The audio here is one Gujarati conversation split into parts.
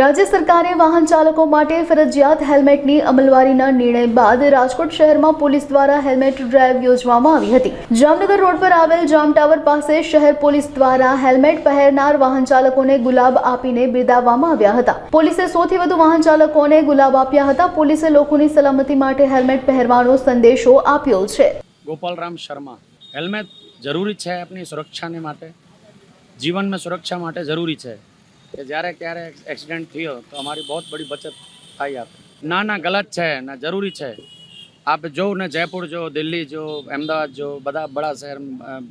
રાજ્ય સરકારે વાહન ચાલકો માટે ફરજિયાત હેલ્મેટની અમલવારીના નિર્ણય બાદ રાજકોટ શહેરમાં પોલીસ દ્વારા હેલ્મેટ ડ્રાઈવ યોજવામાં આવી હતી. જામનગર રોડ પર આવેલ જામ ટાવર પાસે શહેર પોલીસ દ્વારા હેલ્મેટ પહેરનાર વાહન ચાલકોને ગુલાબ આપીને બિરદાવવામાં આવ્યા હતા. પોલીસે સૌથી વધુ વાહન ચાલકોને ગુલાબ આપ્યા હતા. પોલીસે લોકોની સલામતી માટે હેલ્મેટ પહેરવાનો સંદેશો આપ્યો છે. ગોપાલરામ શર્મા, હેલ્મેટ જરૂરી છે આપની સુરક્ષાને માટે? જીવનમાં સુરક્ષા માટે જરૂરી છે? કે જ્યારે ક્યારે એક્સિડન્ટ થયો તો અમારી બહુ બડી બચત થાય આપ. ના ના, ગલત છે ના જરૂરી છે. આપ જો ને જયપુર જો દિલ્હી જો અમદાવાદ જો બધા બડા શહેર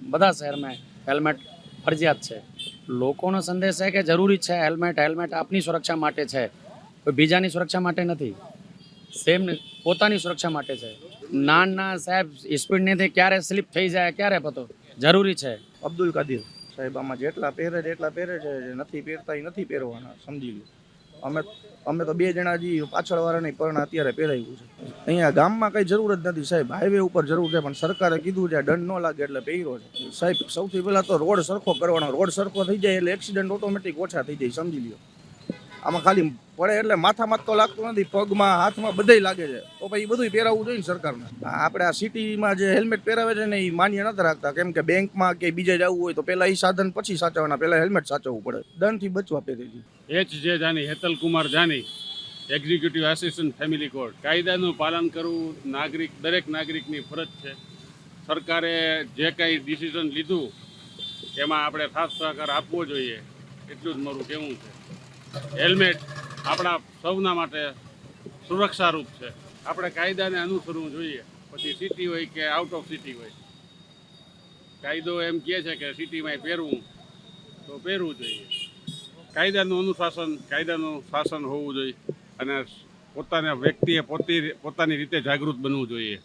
બધા શહેરમાં હેલ્મેટ ફરજિયાત છે. લોકોનો સંદેશ છે કે જરૂરી છે હેલ્મેટ હેલ્મેટ આપની સુરક્ષા માટે છે. કોઈ બીજાની સુરક્ષા માટે નથી. સેમ પોતાની સુરક્ષા માટે છે. ના ના, સાહેબ સ્પીડ નથી ક્યારે સ્લીપ થઈ જાય, ક્યારે પતો? જરૂરી છે. અબ્દુલ કાદિર. સાહેબ, આમાં જેટલા પહેરે છે, એટલા પહેરે છે નથી પહેરતા, એ નથી પહેરવાના, સમજી લો. અમે અમે તો બે જણા જી પાછળ વાળાની પણ અત્યારે પહેરાવ્યું છે. અહીંયા ગામમાં કઈ જરૂર જ નથી સાહેબ હાઈવે ઉપર જરૂર છે, પણ સરકારે કીધું છે દંડ ન લાગે એટલે પહેર્યો છે. સાહેબ, સૌથી પહેલાં તો રોડ સરખો કરવાનો, રોડ સરખો થઈ જાય એટલે એક્સિડન્ટ ઓટોમેટિક ઓછા થઈ જાય, સમજી લ્યો. આમાં ખાલી પડે એટલે માથામાં તો લાગતું નથી, પગમાં, હાથમાં બધે લાગે છે. તો પછી બધું પહેરાવવું જોઈએ સરકારને. આપણે આ સિટીમાં જે હેલ્મેટ પહેરાવે છે ને એ માન્ય નથી રાખતા. કેમ કે બેંકમાં કે બીજે જવું હોય તો પહેલાં એ સાધન પછી સાચવવાના, પહેલાં હેલ્મેટ સાચવવું પડે. દંડથી બચવા પહેરેથી H J Jani, Hetal Kumar Jani executive assistant family court કાયદાનું પાલન કરવું નાગરિક, દરેક નાગરિકની ફરજ છે. સરકારે જે કંઈ ડિસિઝન લીધું, એમાં આપણે ખાસ સહકાર આપવો જોઈએ. એટલું જ મારું કહેવું છે. હેલ્મેટ આપણા સૌના માટે સુરક્ષારૂપ છે. આપણે કાયદાને અનુસરવું જોઈએ. પછી સિટી હોય કે આઉટ ઓફ સિટી હોય. કાયદો એમ કહે છે કે સિટીમાં પહેરવું તો પહેરવું જોઈએ. કાયદાનું અનુશાસન, કાયદાનું શાસન હોવું જોઈએ. અને પોતાના વ્યક્તિએ પોતે, પોતાની રીતે જાગૃત બનવું જોઈએ.